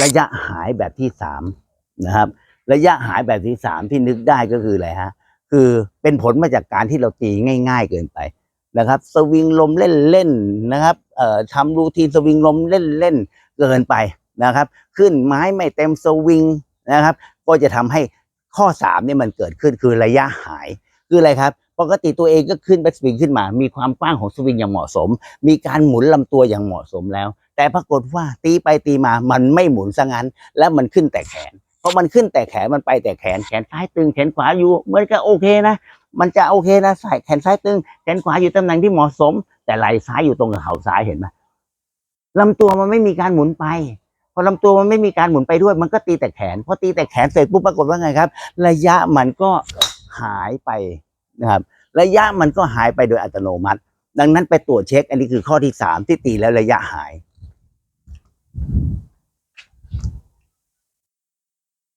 ระยะหายแบบที่สามนะครับ ระยะหายแบบที่สามที่นึกได้ก็คืออะไรฮะ คือเป็นผลมาจากการที่เราตีง่าย ๆ เกินไปนะครับ สวิงลมเล่นๆนะครับ เอ่อทำรูทีนสวิงลมเล่นๆเกินไปนะครับ ขึ้นไม้ไม่เต็มสวิงนะครับ ก็จะทำให้ข้อสามเนี่ยมันเกิดขึ้นคือระยะหายคืออะไรครับ ปกติตัวเองก็ขึ้นแบ็กสวิงขึ้นมา มีความกว้างของสวิงอย่างเหมาะสม มีการหมุนลำตัวอย่างเหมาะสมแล้ว แต่ปรากฏว่าตีไปตีมามันไม่หมุนซะงั้น แล้วมันขึ้นแต่แขนเพราะมันขึ้นแต่แขนมันไปแต่แขนแขนซ้ายตึงแขนขวาอยู่เหมือนก็โอเคนะ มันจะโอเคนะใส่แขนซ้ายตึงแขนขวาอยู่ตำแหน่งที่เหมาะสม แต่ไหล่ซ้ายอยู่ตรงกับเข่าซ้ายเห็นไหมลำตัวมันไม่มีการหมุนไปพอลำตัวมันไม่มีการหมุนไปด้วย มันก็ตีแต่แขนพอตีแต่แขนเสร็จปุ๊บปรากฏว่าไงครับ ระยะมันก็หายไป นะครับระยะมันก็หายไปโดยอัตโนมัติ ดังนั้นไปตรวจเช็ค อันนี้คือข้อที่สามที่ตีแล้วระยะหาย